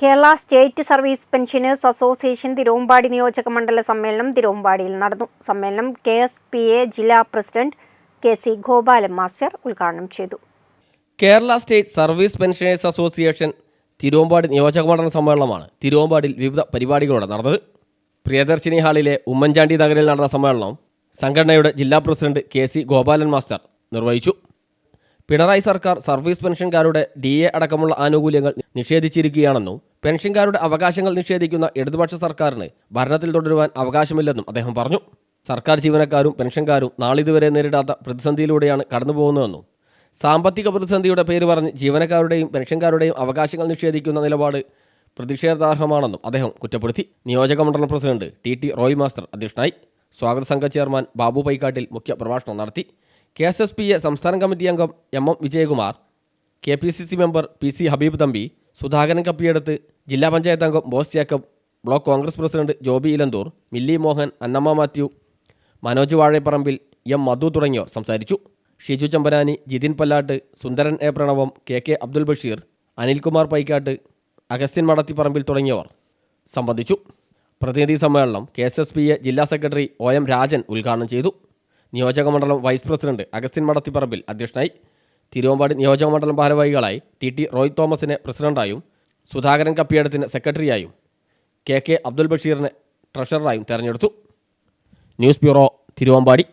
Kerala state service pensioners association Thiruvambadi നിയോജക മണ്ഡല സമ്മേളനം തിരുവമ്പാടിയിൽ നടന്നു. സമ്മേളനം കെ എസ് പി എ ജില്ലാ president K C Gopalan master ഉദ്ഘാടനം ചെയ്തു. Kerala state service pensioners association Thiruvambadi നിയോജക മണ്ഡല സമ്മേളനമാണ് തിരുവമ്പാടിയിൽ വിവിധ പരിപാടികളോടെ നടന്നത്. പ്രിയദർശിനി ഹാളിലെ ഉമ്മൻചാണ്ടി നഗറിൽ നടന്ന സമ്മേളനം സംഘടനയുടെ ജില്ലാ president K C Gopalan master നിർവഹിച്ചു. പിണറായി സർക്കാർ സർവീസ് പെൻഷൻകാരുടെ ഡി എ അടക്കമുള്ള ആനുകൂല്യങ്ങൾ നിഷേധിച്ചിരിക്കുകയാണെന്നും പെൻഷൻകാരുടെ അവകാശങ്ങൾ നിഷേധിക്കുന്ന ഇടതുപക്ഷ സർക്കാരിന് ഭരണത്തിൽ തുടരുവാൻ അവകാശമില്ലെന്നും അദ്ദേഹം പറഞ്ഞു. സർക്കാർ ജീവനക്കാരും പെൻഷൻകാരും നാളിതുവരെ നേരിടാത്ത പ്രതിസന്ധിയിലൂടെയാണ് കടന്നുപോകുന്നതെന്നും സാമ്പത്തിക പ്രതിസന്ധിയുടെ പേര് പറഞ്ഞ് ജീവനക്കാരുടെയും പെൻഷൻകാരുടെയും അവകാശങ്ങൾ നിഷേധിക്കുന്ന നിലപാട് പ്രതിഷേധാർഹമാണെന്നും അദ്ദേഹം കുറ്റപ്പെടുത്തി. നിയോജക മണ്ഡലം president T T Roy master അധ്യക്ഷനായി. സ്വാഗത സംഘ ചെയർമാൻ ബാബു പൈക്കാട്ടിൽ മുഖ്യ പ്രഭാഷണം നടത്തി. K S S P A സംസ്ഥാന കമ്മിറ്റി അംഗം M M Vijayakumar K P C C member P C Habeeb Thampi Sudhakaran കപ്പിയെടുത്ത് ജില്ലാ പഞ്ചായത്ത് അംഗം Bose Jacob block Congress president Joby Elanthoor Milli Mohan Annamma Mathew Manoj Vazhapparambil M Madhu തുടങ്ങിയവർ സംസാരിച്ചു. Shiju Chambarani Jithin Pallatt Sundaran A Pranavam K K Abdul Basheer Anilkumar Paikkatt Augustine Madathipparambil തുടങ്ങിയവർ സംബന്ധിച്ചു. പ്രതിനിധി സമ്മേളനം K S S P A ജില്ലാ secretary O M Rajan ഉദ്ഘാടനം ചെയ്തു. നിയോജക മണ്ഡലം വൈസ് പ്രസിഡന്റ് അഗസ്റ്റിൻ മടത്തിപ്പറമ്പിൽ അധ്യക്ഷനായി തിരുവമ്പാടി നിയോജക മണ്ഡലം ഭാരവാഹികളായി ടി ടി റോയ് തോമസിനെ പ്രസിഡന്റായും സുധാകരൻ കപ്പിയടത്തിന് സെക്രട്ടറിയായും കെ കെ അബ്ദുൽ ബഷീറിനെ ട്രഷററായും തെരഞ്ഞെടുത്തു. News bureau Thiruvambadi.